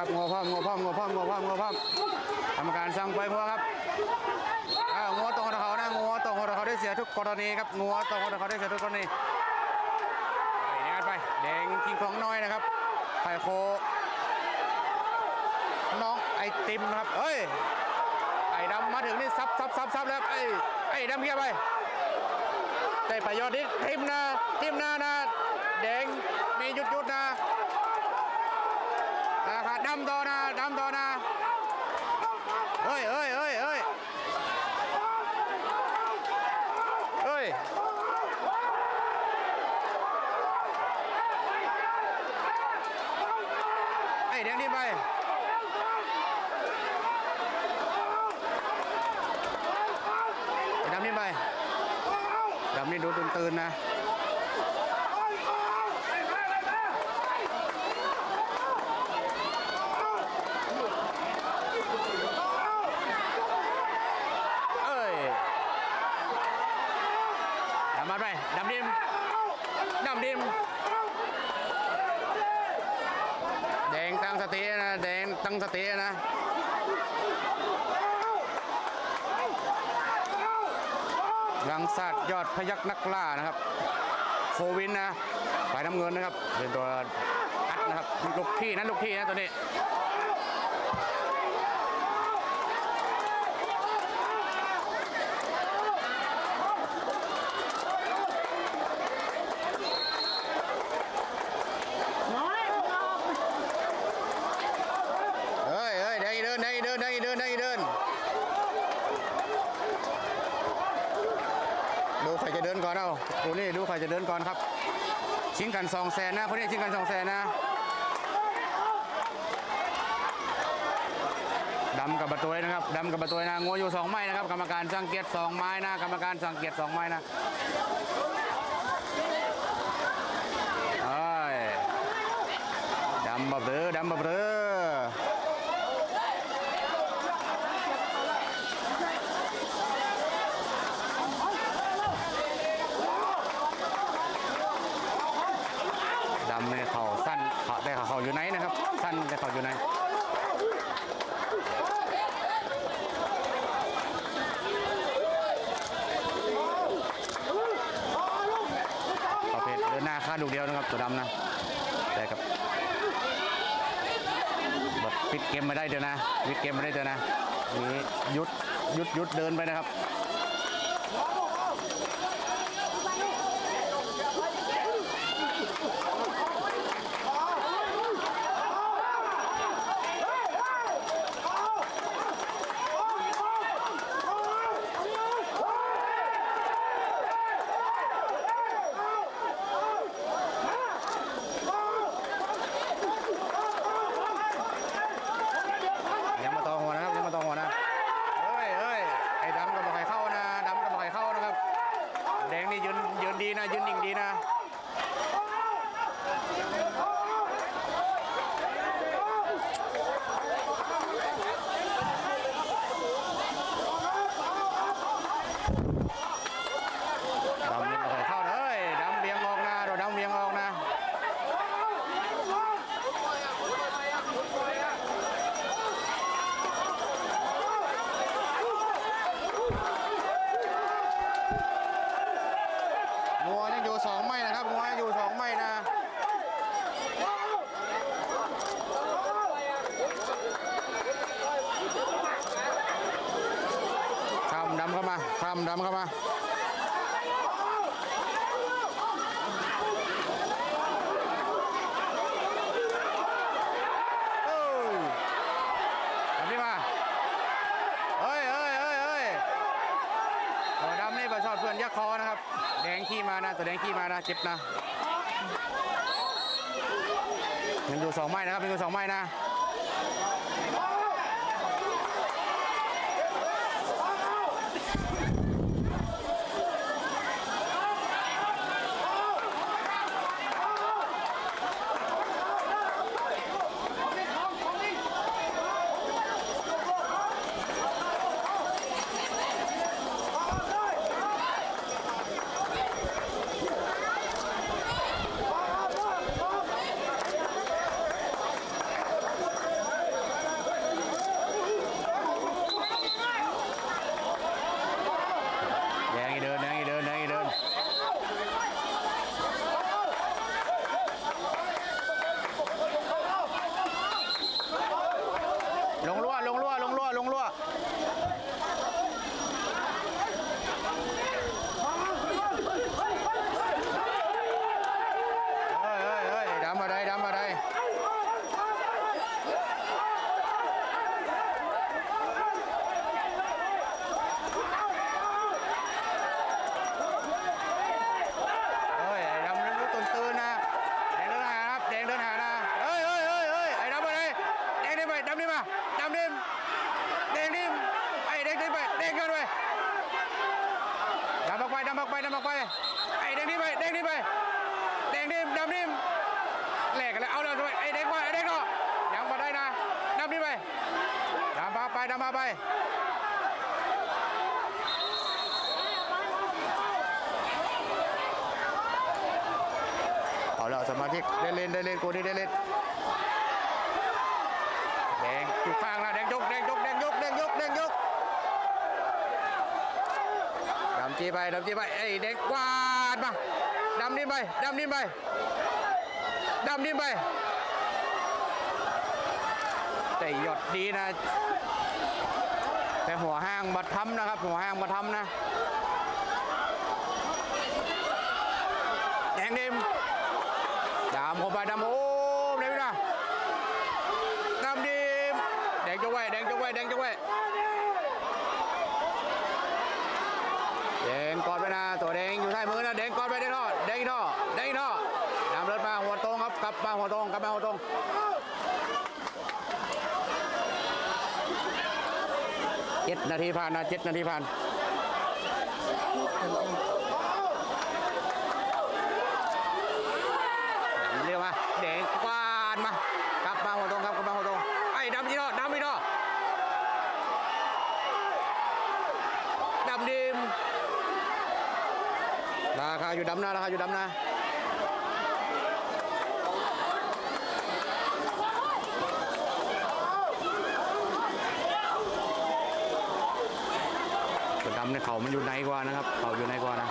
ครับงัวพร้อมงัวพร้อมงัวพร้อมงัวพร้อมงัวพร้อมกรรมการสั่งไปงัวครับอ้าวงัวตรงกับเขานะงัวตรงกับเขาได้เสียทุกกรณีครับงัวตรงกับเขาได้เสียทุกกรณีไปเนี่ยกันไปแดงคิงของน้อยนะครับไข่โค น้องไอติมครับเอ้ยไอ้ดำมาถึงนี่ซับซับซับซับแล้วไอ้ไอ้ดำเพียบไปได้ประโยชน์นิดทิมนะทิมหน้านะแดงมีหยุดหยุดนะ ดำต่อนะดำต่อนะเฮ้ยเฮ้ยเฮ้ยเฮ้ยเฮ้ยไอ้แดงนี่ไปดำนี่ไปดำนี่ดูตื่นๆนะ เอ้ยดำมา ไปดำดิมดำดิมแดงตั้งสตินะแดงตั้งสตินะรังสัตว์ยอดพยักนักล่านะครับ โควินนะฝ่ายน้ำเงินนะครับเป็นตัวอัดนะครับลูกพี่นะลูกพี่นะตัวนี้เฮ้ยเฮ้ยแดงอีเดินแดงอีเดินแดงอีเดินแดงอีเดิน ดูใครจะเดินก่อนเอาดู นี่ดูใครจะเดินก่อนครับ ชิงกันสองแสนนะคนนี้ชิงกันสองแสนนะดำกับประตูนะครับดำกับประตูนะงัวอยู่สองไม้นะครับ กรรมการสังเกตสองไม้นะกรรมการสังเกตสองไม้นะเอ้ยดำแบบเรือดำแบบเรือดำเนี่ยเขาสั้นเขา แต่เขาอยู่ไหนนะครับสั้นแต่เขาอยู่ไหนประเภทเดินหน้าค่าลูเดียวนะครับตัวดำนะแต่กับแบบปิดเกมไม่ได้เดี๋ยวนะปิดเกมไม่ได้เดี๋ยวนะนี่หยุดหยุดหยุดเดินไปนะครับ ยังมาต่อหัวนะครับยังมาต่อหัวนะเฮ้ยเฮ้ยไอ้ดำกับบอกไข่เข้านะดำกับบอกไข่เข้านะครับ แดงนี่ยืนยืนดีนะยืนนิ่งดีนะดำนี่บอกไข่เข้านะเฮ้ยดำเบียงออกนะเราดำเบียงออกนะ งัวยังอยู่สองไม้นะครับงัวยังอยู่สองไม้นะข้ามดำ เข้ามาข้ามดำเข้ามาชอบเฮ้ยเฮ้ยเฮ้ยเฮ้ยตัวดำนี่ประชดเพื่อนยักคอนะครับ แดงขี้มานะตัวแดงขี้มานะเจ็บนะยังอยู่สองไม้นะครับยังอยู่สองไม้นะ ไอ้แดงดิมไปแดงดิมไปแดงดิมดำดิมแหลกกันแล้วเอาเลยไปไอ้แดงไปไอ้แดงก็ยังมาได้นะดำดิมไปดำมาไปดำมาไปเอาแล้วสมาธิได้เล่นได้เล่นกูนี่ได้เล่นแดงอยู่ข้างนะแดงยกแดงยกแดงยกแดงยกแดงยกดำจีไปดำจีไปไอ้ยแดงกว่า ดมาดำนี่ไปดำนี่ไปดำนี่ไป แต่หยดดีนะ แต่หัวห้างมาทำนะครับ หัวห้างมาทำนะแดงดิมดำเข้าไปดำโอ้มเลยนะดำดีมแดงจะไว้แดงจะไว้แดงจะไว้แดงกอดไปนะตัวแดงอยู่ใต้มือนะแดงกอดไปแดงท่อแดงท่อแดงท่อดำเลิศมาหัวตรงครั บกลับมาหัวตรงกับมาหัวตรงเจ็ดนาทีผ่านนะเจ็ดนาทีผ่านเรียกมาแดงกวาดมากับมาหัวตรงครับกับมาหัวตรงไอ้ดำอีกท่อดำอีกท่อดำดิมราคาอยู่ดำนาราคาอยู่ดำนา ดำเนี่ยเขามันอยู่ในกว่านะครับ เขาอยู่ในกว่านะ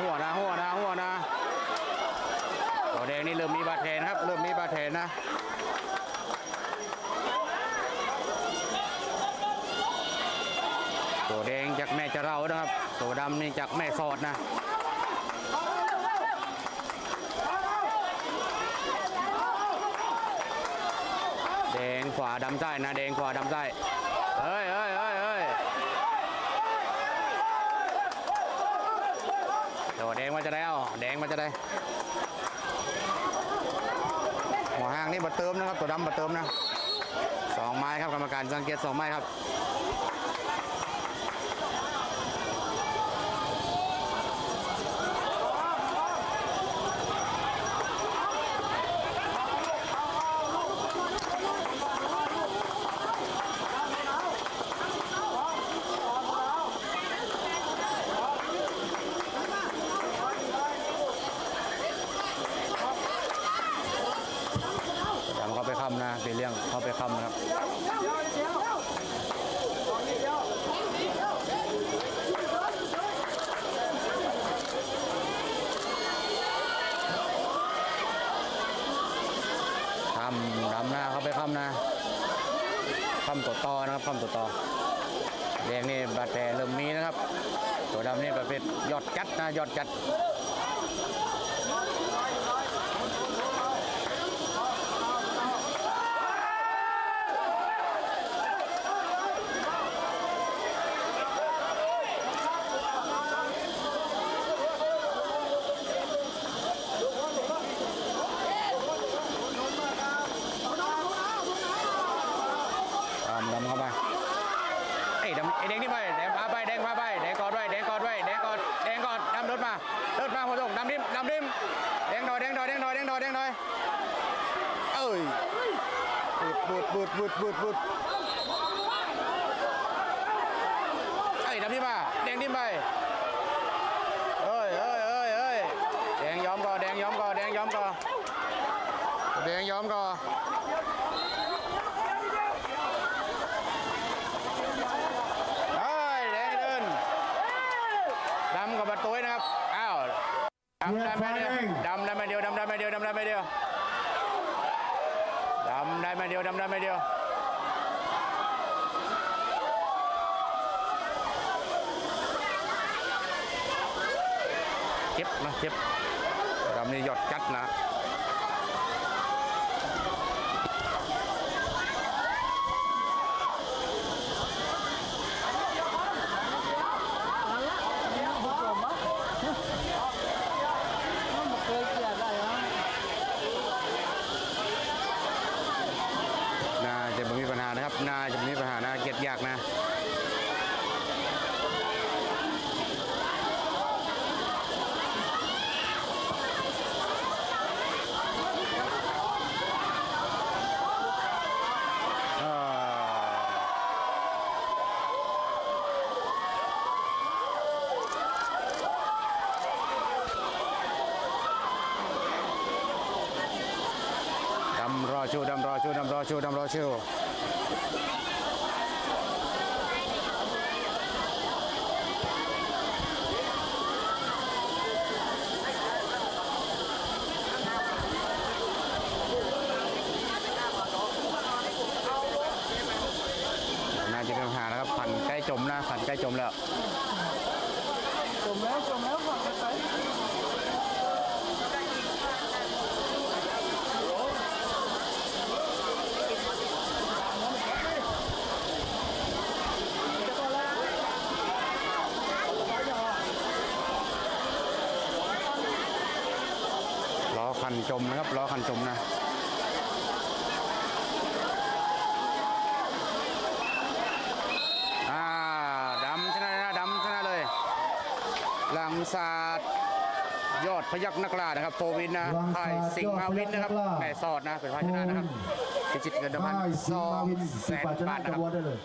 หัวนะหัวนะหัวนะตัวแดงนี่เริ่มมีบาดแผลนะครับ เริ่มมีบาดแผลนะ ตัวแดงจากแม่จะเรานะครับ ตัวดำนี่จากแม่สอดนะแดงขวาดำใต้นะแดงขวาดำใต้เฮ้ยเฮ้ยเฮ้ยเฮ้ยเดี๋ยวแดงมาจะได้เอาแดงมาจะได้หัวห้างนี่บัดเติมนะครับตัวดำบัดเติมนะสองไม้ครับกรรมการสังเกตสองไม้ครับดำเข้าไปค้ำนะ เข้าไปค้ำนะครับค้ำดำหน้าเข้าไปค้ำนะค้ำตัวต่อนะครับค้ำตัวต่อแดงนี่บาดแผลเริ่มมีนะครับ ตัวดำนี่ประเภทยอดจัดนะยอดจัดำดำเข้าไปไอ้ยดำไอ้ แดงนี่ไปแดงพาไปแดงพาไปแดงกอดไว้แดงกอดไว้แดงกอดแดงกอดดำรถมาเดินมาหัวตรงดำดิมดำดิมแดงดอยแดงดอยแดงดอยแดงดอยแดงดอยเอ้ยบุดบุดบุดบุดบุดบุดไอ้ยดำดิมมาแดงดิมไปเอ้ยเอ้ยเอ้ยเอ้ยแดงยอมก่อแดงยอมก่อแดงยอมก่อแดงยอมก่อน เฮ้ยแดงเดินดำกับประตูนะครับ อ้าวดำ ได้ไหมเดียวดำได้ไหมเดียวดำได้ไหมเดียวดำได้ไหมเดียวดำได้ไหมเดียวดำได้ไหมเดียวเจ็บนะเจ็บดำนี่หยอดจัดนะ จะไม่มีปัญหานะครับ นาจะไม่มีปัญหานาเกียดยากนะ ชูดำรอชูดำรอชูดำรอชูน่าจะเป็นปัญหาแล้วครับพันใกล้จมนะพันใกล้จมแล้วจมแล้วจมแล้วฝั่งไปล้ อคันจมนะครับล้อคันจมนะอ่าดำชนะเลยนะดำชนะเลย หลังศาสตร์ยอดพยักนักล่านะครับโฟวินนะค่ายสิงห์มาวินนะครับแม่สอดนะเป็นพาชนะนะครับพิชิตเงินรางวัลได้สสิงอห์มางวินแสสินบาทชนะบาทกนะคระรับบวนได้เลย